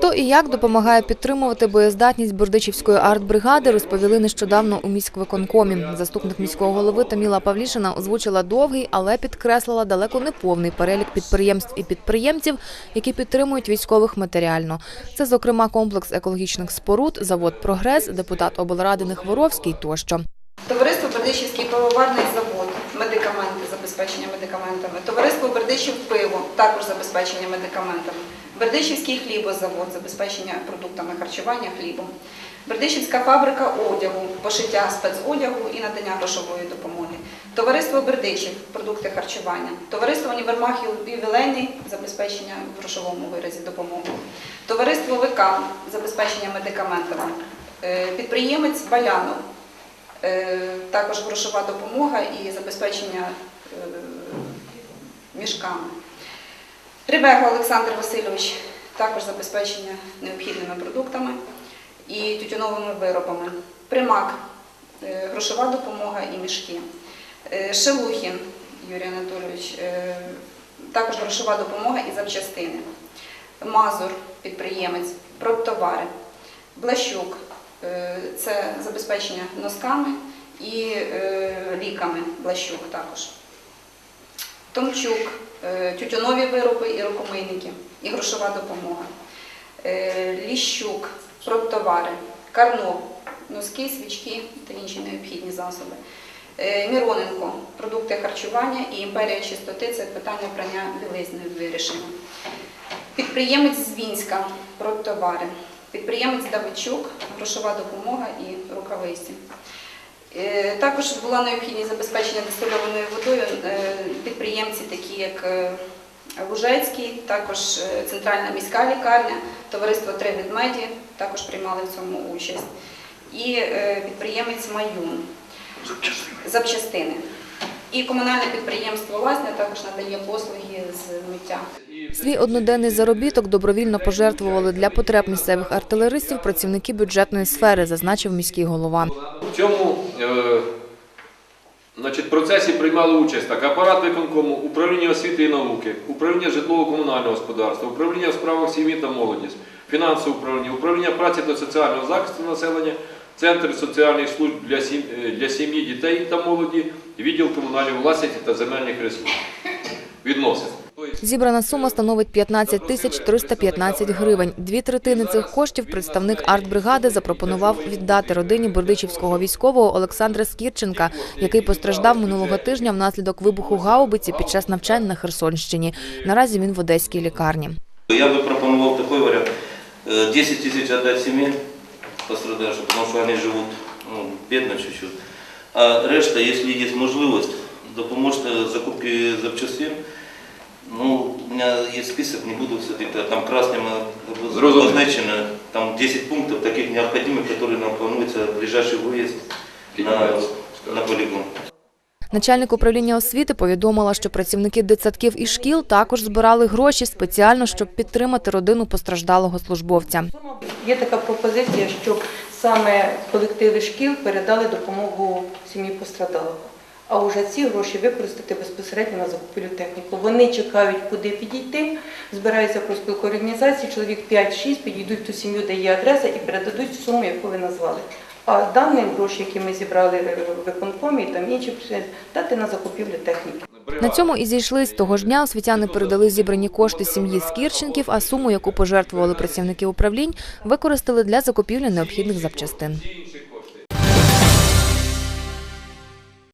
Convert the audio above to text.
Хто і як допомагає підтримувати боєздатність Бердичівської артбригади, розповіли нещодавно у міськвиконкомі. Заступник міського голови Таміла Павлішина озвучила довгий, але підкреслила далеко не повний перелік підприємств і підприємців, які підтримують військових матеріально. Це, зокрема, комплекс екологічних споруд, завод Прогрес, депутат облради Нехворовський тощо. Бердичівський пивоварний завод, медикаменти, забезпечення медикаментами. Товариство Бердичів пиво, також забезпечення медикаментами. Бердичівський хлібозавод, забезпечення продуктами харчування хлібом. Бердичівська фабрика одягу, пошиття спецодягу і надання грошової допомоги. Товариство Бердичів, продукти харчування. Товариство Універмаг ювілейний, забезпечення в грошовому виразі допомоги. Товариство ВК, забезпечення медикаментами. Е, Підприємець Балянов, також грошова допомога і забезпечення е, мішками. Рибега Олександр Васильович також забезпечення необхідними продуктами і тютюновими виробами. Примак е, грошова допомога і мішки. Е, Шелухін Юрій Анатолійович е, також грошова допомога і запчастини. Мазур підприємець, продтовари. Блащук е, це забезпечення носками і е, ліками. Блащук також. Томчук, е, тютюнові вироби і рукомийники, і грошова допомога. Е, Ліщук, продтовари, Карнов, носки, свічки та інші необхідні засоби. Е, Міроненко, продукти харчування і імперія чистоти це питання прання білизни вирішено. Підприємець з Вінська, продтовари. Підприємець Давичук, грошова допомога і рукавиці. Е, Також була необхідність забезпечення дистильованою водою е, підприємці, такі як Лужецький, також е, Центральна міська лікарня, товариство Три ведмеді також приймали в цьому участь. І підприємець Маюн запчастини. І комунальне підприємство Лазня також надає послуги з миття. Свій одноденний заробіток добровільно пожертвували для потреб місцевих артилеристів працівники бюджетної сфери, зазначив міський голова. В цьому е, значить, процесі приймали участь так, апарат виконкому, управління освіти і науки, управління житлово-комунального господарства, управління у справах сім'ї та молоді, фінансове управління, управління праці та соціального захисту населення, Центр соціальних служб для е, сім'ї, дітей та молоді, відділ комунальної власності та земельних ресурсів. Відносин. Тобто Зібрана сума становить 15 тисяч 315 гривень. Дві третини цих коштів представник артбригади запропонував віддати родині бердичівського військового Олександра Скірченка, який постраждав минулого тижня внаслідок вибуху гаубиці під час навчань на Херсонщині. Наразі він в одеській лікарні. Я бы пропонувал такой вариант. Э, 10 тысяч отдать семье пострадавшим, потому что они живут ну, бедно чуть-чуть. А решта, если есть можливость, допоможете закупки запчастин. Ну, у меня есть список, не буду все это там красним э, Зрозуміло. обозначено, там 10 пунктов таких необходимых, которые нам плануется ближайший выезд на, Піднімається. на полигон. Начальник управління освіти повідомила, що працівники дитсадків і шкіл також збирали гроші спеціально, щоб підтримати родину постраждалого службовця. Є така пропозиція, щоб саме колективи шкіл передали допомогу сім'ї пострадалого. А вже ці гроші використати безпосередньо на закупівлю техніку. Вони чекають, куди підійти, збираються профспілкові організації, чоловік 5-6 підійдуть ту сім'ю, де є адреса, і передадуть суму, яку ви назвали. А дані гроші, які ми зібрали в виконкомі і там інші, дати на закупівлю техніки. На цьому і зійшлись. Того ж дня освітяни передали зібрані кошти сім'ї Скірченків, а суму, яку пожертвували працівники управлінь, використали для закупівлі необхідних запчастин.